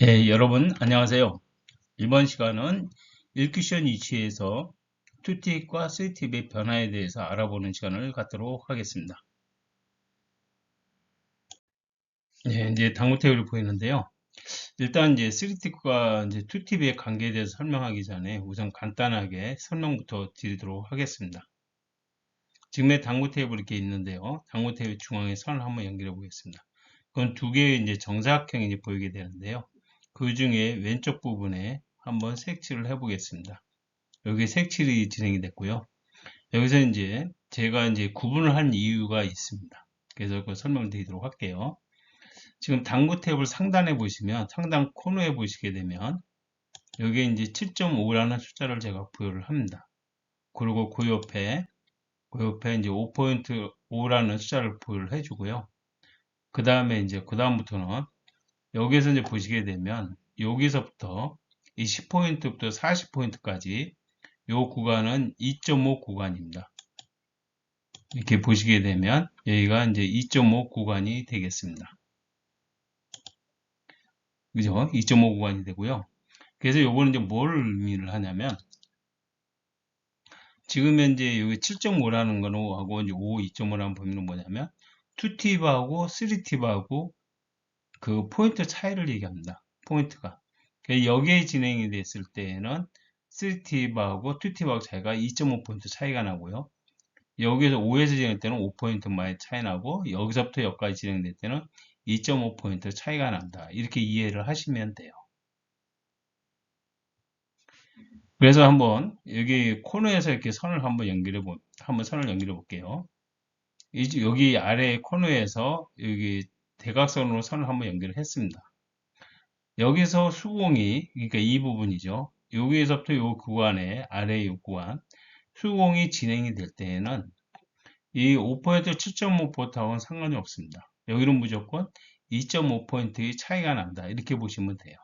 네, 여러분 안녕하세요. 이번 시간은 1쿠션 위치에서 2팁과 3팁의 변화에 대해서 알아보는 시간을 갖도록 하겠습니다. 네, 이제 당구 테이블이 보이는데요. 일단 이제 3팁과 이제 2팁의 관계에 대해서 설명하기 전에 우선 간단하게 설명부터 드리도록 하겠습니다. 지금의 당구 테이블 이렇게 있는데요. 당구 테이블 중앙에 선을 한번 연결해 보겠습니다. 그건 두 개의 이제 정사각형이 보이게 되는데요. 그 중에 왼쪽 부분에 한번 색칠을 해 보겠습니다. 여기 색칠이 진행이 됐고요. 여기서 이제 제가 이제 구분을 한 이유가 있습니다. 그래서 그 설명을 드리도록 할게요. 지금 당구 탭을 상단에 보시면 상단 코너에 보시게 되면 여기에 이제 7.5라는 숫자를 제가 부여를 합니다. 그리고 그 옆에 그 옆에 이제 5포인트 5라는 숫자를 부여를 해주고요. 그 다음에 이제 그 다음부터는 여기에서 이제 보시게 되면 여기서부터 이 10포인트부터 40포인트까지 이 구간은 2.5 구간입니다. 이렇게 보시게 되면 여기가 이제 2.5 구간이 되겠습니다. 그죠? 2.5 구간이 되고요. 그래서 요거는 이제 뭘 의미를 하냐면 지금 현재 여기 7.5라는 거는 하고 이제 5, 2.5라는 범위는 뭐냐면 2팁하고 3팁하고 그 포인트 차이를 얘기합니다. 포인트가. 여기에 진행이 됐을 때에는 3팁하고 2팁하고 차이가 2.5포인트 차이가 나고요. 여기에서 5에서 진행할 때는 5포인트 만의 차이 나고 여기서부터 여기까지 진행될 때는 2.5포인트 차이가 난다. 이렇게 이해를 하시면 돼요. 그래서 한번 여기 코너에서 이렇게 선을 한번 연결해 보, 한번 선을 연결해 볼게요. 여기 아래 코너에서 여기 대각선으로 선을 한번 연결했습니다. 여기서 수공이 그러니까 이 부분이죠. 여기에서부터 이 구간에 아래 이 구간 수공이 진행이 될 때에는 이 5포인트 7.5포인트하고는 상관이 없습니다. 여기는 무조건 2.5포인트의 차이가 난다. 이렇게 보시면 돼요.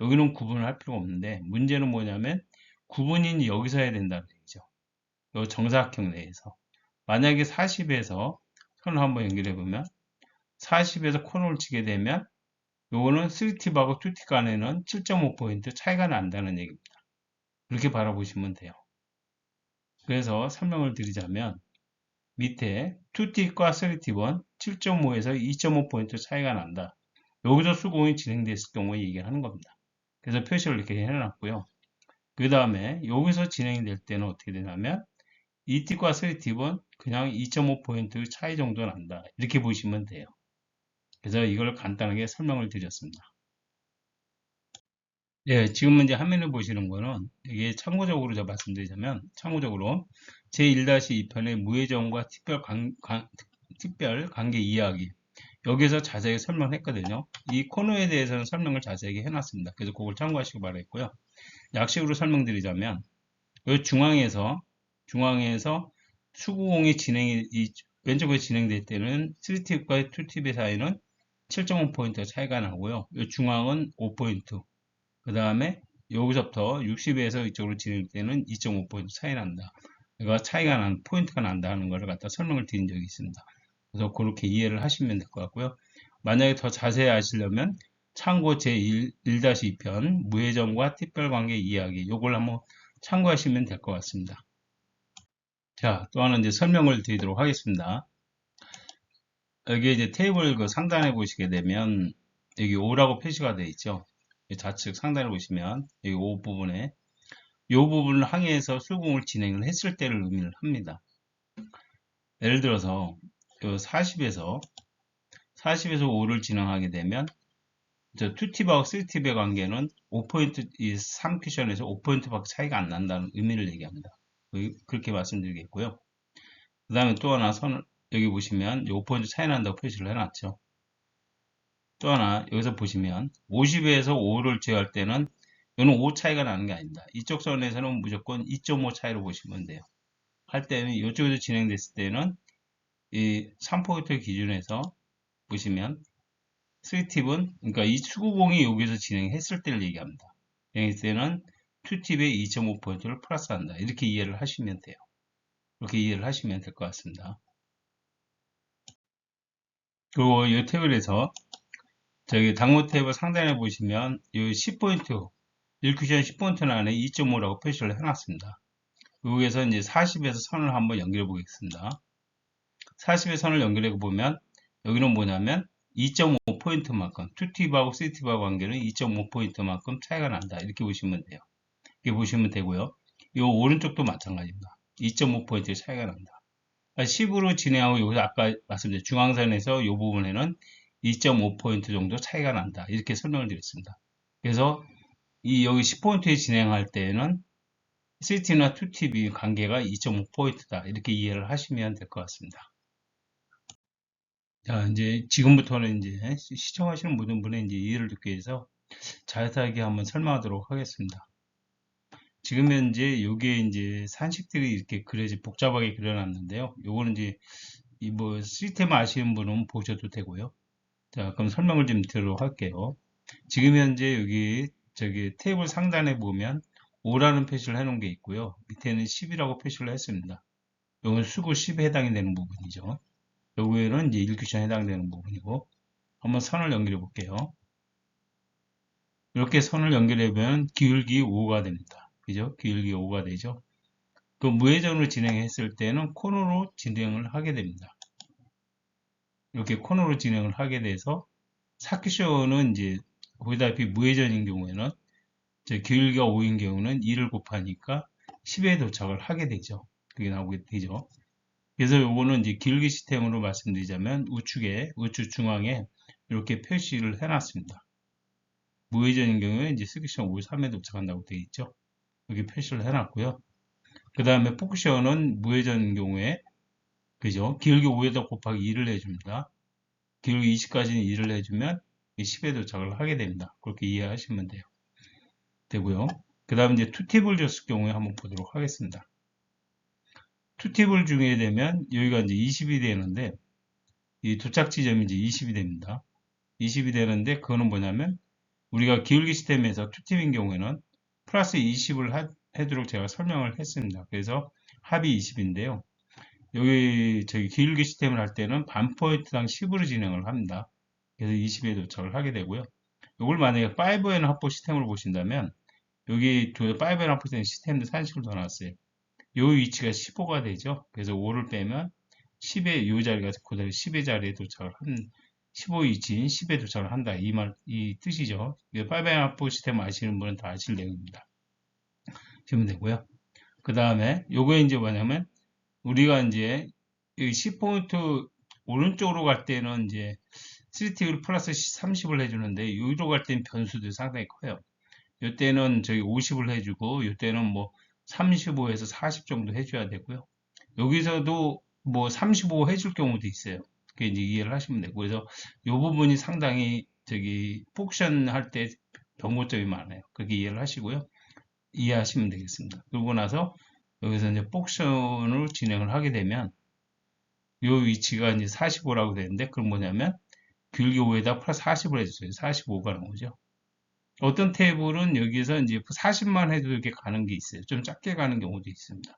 여기는 구분을 할 필요가 없는데 문제는 뭐냐면 구분이 여기서 해야 된다는 얘기죠. 이 정사각형 내에서 만약에 40에서 선을 한번 연결해 보면 40에서 코너를 치게 되면 요거는 3팁하고 2팁 간에는 7.5포인트 차이가 난다는 얘기입니다. 그렇게 바라보시면 돼요. 그래서 설명을 드리자면 밑에 2팁과 3팁은 7.5에서 2.5포인트 차이가 난다. 여기서 수공이 진행됐을 경우에 얘기하는 겁니다. 그래서 표시를 이렇게 해놨고요. 그 다음에 여기서 진행이 될 때는 어떻게 되냐면 2팁과 3팁은 그냥 2.5포인트 차이 정도 난다. 이렇게 보시면 돼요. 그래서 이걸 간단하게 설명을 드렸습니다. 예, 지금 이제 화면을 보시는 거는 이게 참고적으로 제가 말씀드리자면 참고적으로 제1-2편의 무회전과 특별, 관, 관, 특별 관계 이야기 여기서 자세히 설명했거든요. 이 코너에 대해서는 설명을 자세하게 해놨습니다. 그래서 그걸 참고하시기 바라겠고요. 약식으로 설명드리자면 이 중앙에서 중앙에서 수구공이 진행이 이 왼쪽에 진행될 때는 3팁과 2팁의 사이는 7.5포인트 차이가 나고요. 이 중앙은 5포인트. 그 다음에 여기서부터 60에서 이쪽으로 진행될 때는 2.5포인트 차이 난다. 그러니까 차이가 난, 포인트가 난다는 것을 갖다 설명을 드린 적이 있습니다. 그래서 그렇게 이해를 하시면 될 것 같고요. 만약에 더 자세히 아시려면 참고 제1-2편 무회전과 특별관계 이야기 요걸 한번 참고하시면 될 것 같습니다. 자, 또 하나 이제 설명을 드리도록 하겠습니다. 여기 이제 테이블 그 상단에 보시게 되면 여기 5라고 표시가 되어 있죠. 좌측 상단에 보시면 여기 5 부분에 이 부분을 항해해서 수공을 진행을 했을 때를 의미를 합니다. 예를 들어서 40에서 40에서 5를 진행하게 되면 저 2팁하고 3팁의 관계는 5포인트 이 3큐션에서 5포인트밖에 차이가 안 난다는 의미를 얘기합니다. 그렇게 말씀드리겠고요. 그 다음에 또 하나 선을 여기 보시면 5포인트 차이 난다고 표시를 해놨죠. 또 하나 여기서 보시면 50에서 5를 제어할 때는 이거는 5 차이가 나는 게 아닙니다. 이쪽 선에서는 무조건 2.5 차이로 보시면 돼요. 할 때는 이쪽에서 진행됐을 때는 이 3포인트 기준에서 보시면 3팁은 그러니까 이 수구공이 여기서 진행했을 때를 얘기합니다. 진행했을 때는 2팁에 2.5포인트를 플러스한다. 이렇게 이해를 하시면 돼요. 그렇게 이해를 하시면 될 것 같습니다. 그리고 이 테이블에서 저기 당모 탭을 상단에 보시면 이 10포인트, 1쿠션 10포인트 안에 2.5라고 표시를 해놨습니다. 여기에서 이제 40에서 선을 한번 연결해 보겠습니다. 40의 선을 연결해 보면 여기는 뭐냐면 2.5포인트만큼 2팁하고 3팁하고 관계는 2.5포인트만큼 차이가 난다. 이렇게 보시면 돼요. 이렇게 보시면 되고요. 이 오른쪽도 마찬가지입니다. 2.5포인트 차이가 난다. 10으로 진행하고 여기서 아까 말씀드린 중앙선에서 이 부분에는 2.5포인트 정도 차이가 난다. 이렇게 설명을 드렸습니다. 그래서 이 여기 10포인트에 진행할 때에는 3T나 2T의 관계가 2.5포인트다. 이렇게 이해를 하시면 될 것 같습니다. 자, 이제 지금부터는 이제 시청하시는 모든 분의 이제 이해를 듣기 위해서 자세하게 한번 설명하도록 하겠습니다. 지금 현재 여기에 이제 산식들이 이렇게 그려지 복잡하게 그려놨는데요. 요거는 이제 이 뭐 시스템 아시는 분은 보셔도 되고요. 자, 그럼 설명을 좀 드리도록 할게요. 지금 현재 여기 저기 테이블 상단에 보면 5라는 표시를 해놓은 게 있고요. 밑에는 10이라고 표시를 했습니다. 이건 수구 10에 해당이 되는 부분이죠. 여기에는 이제 1큐션에 해당되는 부분이고 한번 선을 연결해 볼게요. 이렇게 선을 연결해 보면 기울기 5가 됩니다. 그죠? 기울기 5가 되죠. 그 무회전으로 진행했을 때는 코너로 진행을 하게 됩니다. 이렇게 코너로 진행을 하게 돼서 사큐션은 이제 보다시피 무회전인 경우에는 기울기가 5인 경우는 2를 곱하니까 10에 도착을 하게 되죠. 그게 나오게 되죠. 그래서 요거는 이제 기울기 시스템으로 말씀드리자면 우측에 우측 중앙에 이렇게 표시를 해놨습니다. 무회전인 경우에 이제 스키션 53에 도착한다고 되어 있죠. 여기 표시를 해놨고요. 그 다음에 포크션은 무회전인 경우에 그죠? 기울기 5에다 곱하기 2를 해줍니다. 기울기 20까지는 2를 해주면 10에 도착을 하게 됩니다. 그렇게 이해하시면 돼요. 되고요. 그 다음에 이제 투팁을 줬을 경우에 한번 보도록 하겠습니다. 투팁을 중에 되면 여기가 이제 20이 되는데 이 도착 지점이 이제 20이 됩니다. 20이 되는데 그거는 뭐냐면 우리가 기울기 시스템에서 투팁인 경우에는 플러스 20을 하, 해도록 제가 설명을 했습니다. 그래서 합이 20인데요. 여기 저기 기울기 시스템을 할 때는 반 포인트당 10으로 진행을 합니다. 그래서 20에 도착을 하게 되고요. 이걸 만약에 5N 합보 시스템으로 보신다면 여기 5N 합보 시스템도 산식을 넣어놨어요. 이 위치가 15가 되죠. 그래서 5를 빼면 10의 이 자리가 그대로 10의 자리에 도착을 한 15 위치인 10에 도착을 한다. 이 말, 이 뜻이죠. 5N 합보 시스템 아시는 분은 다 아실 내용입니다. 주면 되고요. 그 다음에 요거 이제 뭐냐면 우리가 이제 10포인트 오른쪽으로 갈 때는 이제 3T를 플러스 30을 해주는데 여기로 갈 때는 변수도 상당히 커요. 이때는 저기 50을 해주고 이때는 뭐 35에서 40 정도 해줘야 되고요. 여기서도 뭐 35 해줄 경우도 있어요. 이제 이해를 하시면 되고 그래서 이 부분이 상당히 저기 폭션 할때 변고점이 많아요. 그렇게 이해를 하시고요. 이해하시면 되겠습니다. 그러고 나서 여기서 이제 폭션을 진행을 하게 되면 이 위치가 이제 45라고 되는데 그럼 뭐냐면 길기 5에다 플러스 40을 해주세요. 45가 나오죠. 어떤 테이블은 여기서 이제 40만 해도 이렇게 가는 게 있어요. 좀 작게 가는 경우도 있습니다.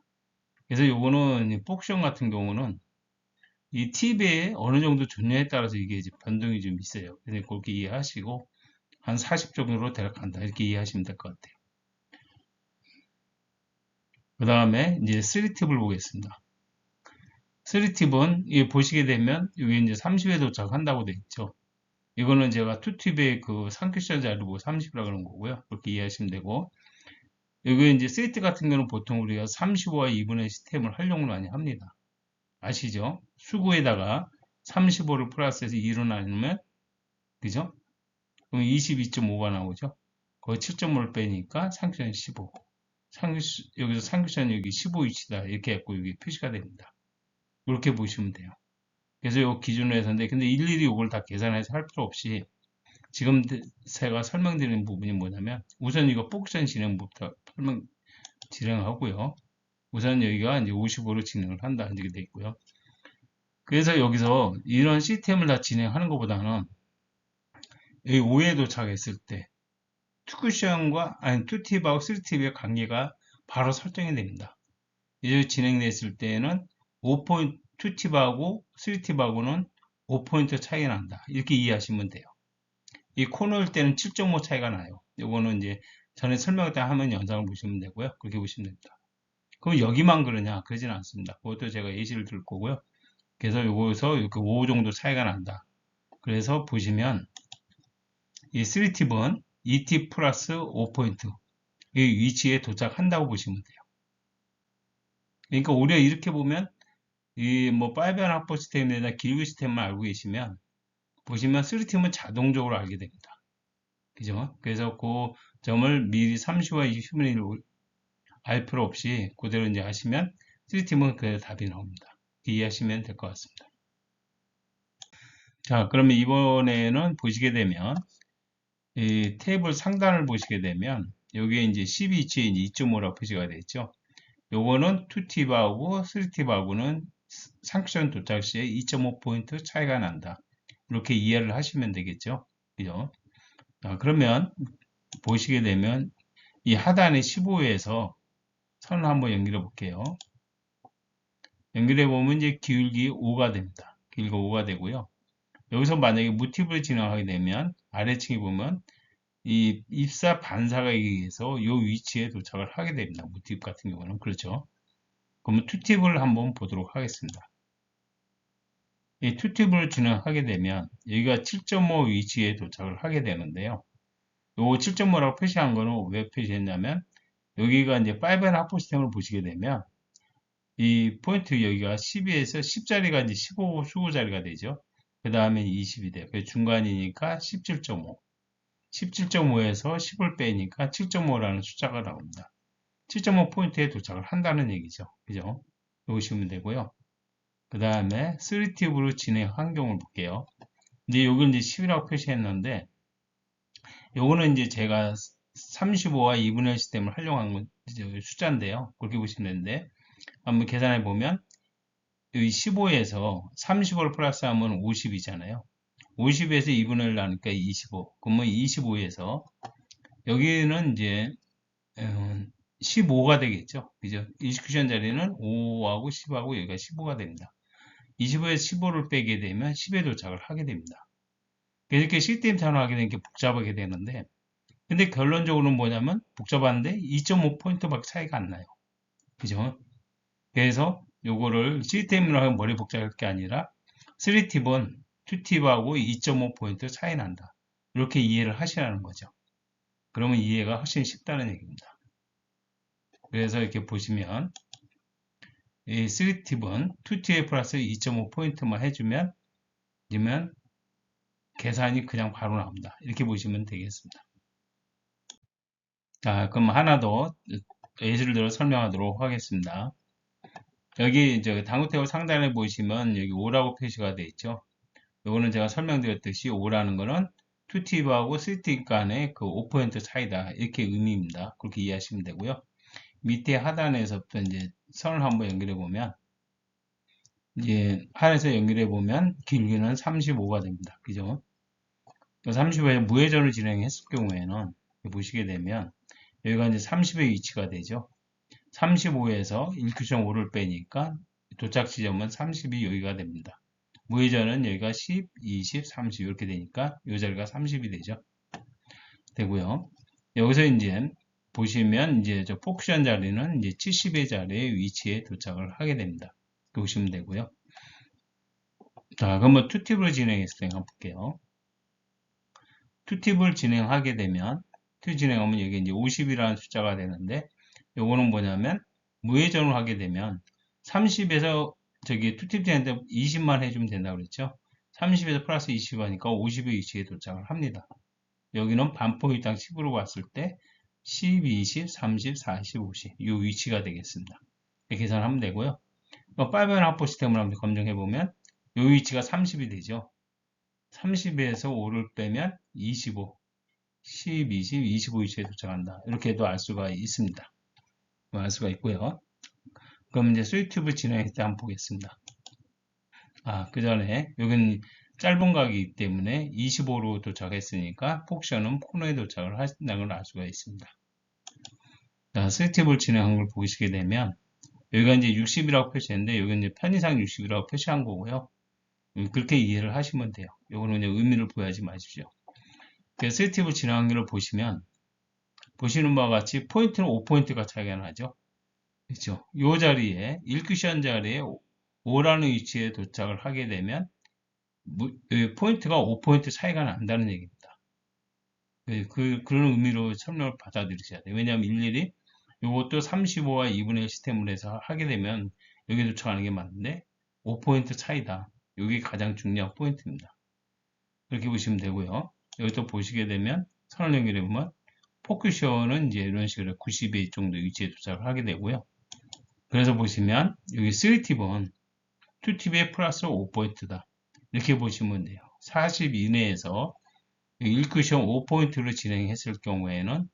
그래서 요거는 폭션 같은 경우는 이 팁에 어느 정도 좋냐에 따라서 이게 이제 변동이 좀 있어요. 그래서 그렇게 이해하시고 한 40 정도로 대략간다 이렇게 이해하시면 될 것 같아요. 그 다음에 이제 3팁을 보겠습니다. 3팁은 보시게 되면 여기 이제 30에 도착한다고 되어 있죠. 이거는 제가 투팁의 그 상큐션 자료 보고 30이라 그런 거고요. 그렇게 이해하시면 되고 여기 이제 세트 같은 경우는 보통 우리가 35와 2분의 시스템을 활용을 많이 합니다. 아시죠? 수구에다가 35를 플러스해서 2로 나누면 그죠? 그럼 22.5가 나오죠? 거기 7.5를 빼니까 상큐션 15. 상규, 여기서 상규션 여기 15위치다. 이렇게 해갖고 여기 표시가 됩니다. 이렇게 보시면 돼요. 그래서 이 기준으로 해서인데 근데 일일이 이걸 다 계산해서 할 필요 없이 지금 제가 설명드리는 부분이 뭐냐면 우선 이거 폭션 진행부터 설명 진행하고요. 우선 여기가 이제 55로 진행을 한다 이렇게 돼 있고요. 그래서 여기서 이런 시스템을 다 진행하는 것보다는 여기 5에 도착했을 때 투쿠션과 아니 투팁하고 3팁의 관계가 바로 설정이 됩니다. 이제 진행됐을 때는 5포인트 2팁하고 3팁하고는 5포인트 차이가 난다. 이렇게 이해하시면 돼요. 이 코너일 때는 7.5 차이가 나요. 요거는 이제 전에 설명을 때 하면 영상을 보시면 되고요. 그렇게 보시면 됩니다. 그럼 여기만 그러냐? 그러진 않습니다. 그것도 제가 예시를 들 거고요. 그래서 요거에서 이렇게 5 정도 차이가 난다. 그래서 보시면 이 3팁은 2팁 플러스 5포인트 이 위치에 도착한다고 보시면 돼요. 그러니까 오히려 이렇게 보면 이뭐 파이브안 확보 시스템이나 길고 시스템만 알고 계시면 보시면 3팁은 자동적으로 알게 됩니다. 그죠? 그래서 그 점을 미리 30와 20분의 1로 알 필요 없이 그대로 이제 하시면 3팁은 그 답이 나옵니다. 이해하시면 될 것 같습니다. 자, 그러면 이번에는 보시게 되면 이 테이블 상단을 보시게 되면 여기에 이제 12위치에 2.5라고 표시가 되어 있죠. 요거는 2팁하고 3팁하고는 상션 도착 시에 2.5포인트 차이가 난다. 이렇게 이해를 하시면 되겠죠. 그죠? 자, 그러면 보시게 되면 이 하단의 15에서 선을 한번 연결해 볼게요. 연결해 보면 이제 기울기 5가 됩니다. 길기 5가 되고요. 여기서 만약에 무팁을 진행하게 되면 아래층에 보면 이 입사 반사가 의해서 이 위치에 도착을 하게 됩니다. 무팁 같은 경우는 그렇죠. 그러면 투팁을 한번 보도록 하겠습니다. 이 투팁을 진행하게 되면 여기가 7.5 위치에 도착을 하게 되는데요. 요 7.5라고 표시한 거는 왜 표시했냐면 여기가 이제 5앤 합보 시스템을 보시게 되면 이 포인트 여기가 12에서 10자리가 이제 15 수고 자리가 되죠. 그 다음에 20이 돼요. 그 중간이니까 17.5. 17.5에서 10을 빼니까 7.5라는 숫자가 나옵니다. 7.5 포인트에 도착을 한다는 얘기죠. 그죠? 보시면 되고요. 그 다음에 3팁으로 진행 환경을 볼게요. 이제 여기 이제 10이라고 표시했는데 요거는 이제 제가 35와 2분의 1 시스템을 활용한 숫자인데요. 그렇게 보시면 되는데 한번 계산해 보면 여기 15에서 30을 플러스하면 50이잖아요. 50에서 2분의 1 나니까 25. 그러면 25에서 여기는 이제 15가 어, 되겠죠. 그죠? 이스큐션 자리는 5하고 10하고 여기가 15가 됩니다. 25에서 15를 빼게 되면 10에 도착을 하게 됩니다. 이렇게 시스템 단어하게 되니까 복잡하게 되는데 근데 결론적으로는 뭐냐면 복잡한데 2.5포인트밖에 차이가 안 나요. 그죠? 그래서 요거를 시스템으로 하면 머리 복잡할 게 아니라 3팁은 2팁하고 2.5포인트 차이 난다. 이렇게 이해를 하시라는 거죠. 그러면 이해가 훨씬 쉽다는 얘기입니다. 그래서 이렇게 보시면 이 3팁은 2팁 플러스 2.5포인트만 해주면 그러면 계산이 그냥 바로 나옵니다. 이렇게 보시면 되겠습니다. 자, 그럼 하나 더 예시를 들어 설명하도록 하겠습니다. 여기 이제 당구테이블 상단에 보시면 여기 5라고 표시가 되어 있죠. 이거는 제가 설명드렸듯이 5라는 거는 2팁하고 3팁 간의 그5% 차이다. 이렇게 의미입니다. 그렇게 이해하시면 되고요. 밑에 하단에서부터 이제 선을 한번 연결해 보면 이제 하단에서 연결해 보면 길기는 35가 됩니다. 그죠? 35에 무회전을 진행했을 경우에는 보시게 되면 여기가 이제 30의 위치가 되죠. 35에서 1큐션5를 빼니까 도착 지점은 30이 여기가 됩니다. 무회전은 여기가 10, 20, 30 이렇게 되니까 이 자리가 30이 되죠. 되고요. 여기서 이제 보시면 이제 저 포크션 자리는 이제 70의 자리에 위치에 도착을 하게 됩니다. 보시면 되고요. 자, 그러면 투팁으로 진행했을 때 한번 볼게요. 투팁을 진행하게 되면 투 진행하면 여기 이제 50이라는 숫자가 되는데 요거는 뭐냐면 무회전을 하게 되면 30에서 저기 투팁 되는데 20만 해주면 된다고 그랬죠. 30에서 플러스 20 하니까 50의 위치에 도착을 합니다. 여기는 반포인당 10으로 봤을 때 10, 20, 30, 40, 50 이 위치가 되겠습니다. 계산하면 되고요. 파이번 합보 시스템을 한번 검증해 보면 이 위치가 30이 되죠. 30에서 5를 빼면 25, 10, 20, 25 위치에 도착한다. 이렇게도 알 수가 있습니다. 알 수가 있고요. 그럼 이제 스위튜브 진행할 때 한번 보겠습니다. 아, 그 전에 여기는 짧은 각이기 때문에 25로 도착했으니까 폭션은 코너에 도착을 하신다는 걸 알 수가 있습니다. 자, 스위튜브를 진행한 걸 보시게 되면 여기가 이제 60이라고 표시했는데 여기는 이제 편의상 60이라고 표시한 거고요. 그렇게 이해를 하시면 돼요. 이제 의미를 부여하지 마십시오. 그 셀티브 진행 확률을 보시면 보시는 바와 같이 포인트는 5포인트가 차이가 나죠. 그렇죠. 이 자리에 1쿠션 자리에 5라는 위치에 도착을 하게 되면 포인트가 5포인트 차이가 난다는 얘기입니다. 그, 그런 의미로 설명을 받아들이셔야 돼요. 왜냐하면 일일이 이것도 35와 2분의 1 시스템을 해서 하게 되면 여기 도착하는 게 맞는데 5포인트 차이다. 여기 가장 중요한 포인트입니다. 이렇게 보시면 되고요. 여기 또 보시게 되면 선언 연결해 보면 포큐션은 이제 이런 식으로 90의 정도 위치에 도착을 하게 되고요. 그래서 보시면 여기 3팁은 2팁에 플러스 5포인트다. 이렇게 보시면 돼요. 40 이내에서 1쿠션 5포인트로 진행했을 경우에는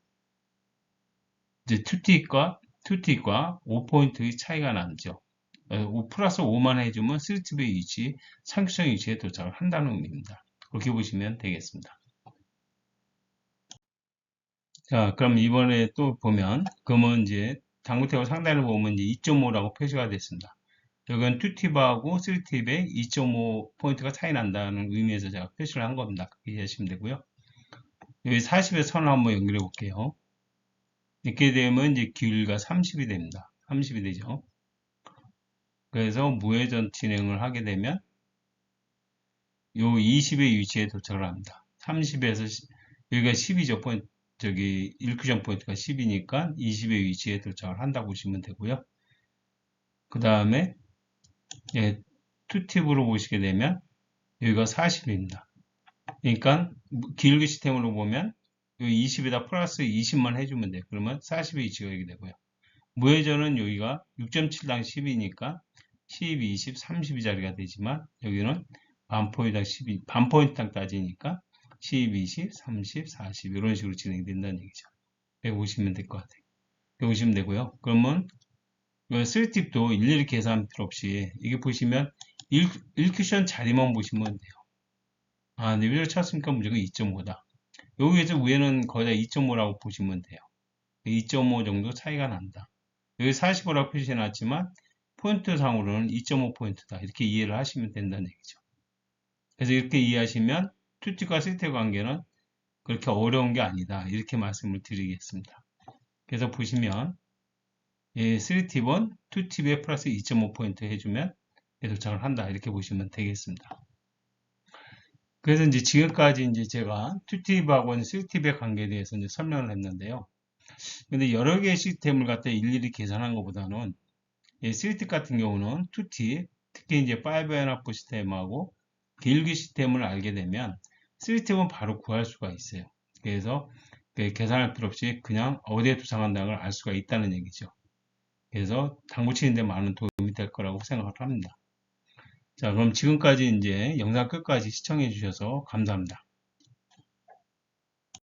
이제 2팁과 2팁과 5포인트의 차이가 나죠. 5 어, 플러스 5만 해주면 3팁의 위치, 상규성 위치에 도착을 한다는 의미입니다. 그렇게 보시면 되겠습니다. 자, 그럼 이번에 또 보면, 그러면 이제 당구태고 상단을 보면 이제 2.5라고 표시가 됐습니다. 여기는 2팁하고 3팁에 2.5 포인트가 차이 난다는 의미에서 제가 표시를 한 겁니다. 이해하시면 되고요. 여기 40의 선을 한번 연결해 볼게요. 이렇게 되면 이제 길이가 30이 됩니다. 30이 되죠. 그래서 무회전 진행을 하게 되면 요 20의 위치에 도착을 합니다. 30에서 여기가 12죠. 포인트, 저기 1쿠션 포인트가 10이니까 20의 위치에 도착을 한다고 보시면 되고요. 그 다음에 예, 투팁으로 보시게 되면 여기가 40입니다. 그러니까 길기 시스템으로 보면 20에다 플러스 20만 해주면 돼요. 그러면 40의 위치가 여기 되고요. 무회전은 여기가 6.7당 10이니까 10, 20, 32 자리가 되지만 여기는 반포인트당 12, 반포인트당 따지니까 10, 20, 30, 40 이런 식으로 진행된다는 얘기죠. 여기 보시면 될 것 같아요. 여기 보시면 되고요. 그러면 3팁도 일일이 계산 필요 없이 이게 보시면 1, 1쿠션 자리만 보시면 돼요. 아, 네비를 찾았으니까 문제가 2.5다. 여기에서 위에는 거의 다 2.5라고 보시면 돼요. 2.5 정도 차이가 난다. 여기 45라고 표시해 놨지만 포인트 상으로는 2.5 포인트다. 이렇게 이해를 하시면 된다는 얘기죠. 그래서 이렇게 이해하시면 투팁과 시트 관계는 그렇게 어려운 게 아니다. 이렇게 말씀을 드리겠습니다. 그래서 보시면 예, 3팁은 2팁에 플러스 2.5포인트 해주면 도착을 한다. 이렇게 보시면 되겠습니다. 그래서 이제 지금까지 이제 제가 2팁하고 3팁의 관계에 대해서 이제 설명을 했는데요. 근데 여러 개의 시스템을 갖다 일일이 계산한 것보다는 3팁 같은 경우는 2팁, 특히 이제 5&1 시스템하고 길기 시스템을 알게 되면 3팁은 바로 구할 수가 있어요. 그래서 그 계산할 필요 없이 그냥 어디에 도착한다는 걸 알 수가 있다는 얘기죠. 그래서 당구 치는데 많은 도움이 될 거라고 생각을 합니다. 자, 그럼 지금까지 이제 영상 끝까지 시청해 주셔서 감사합니다.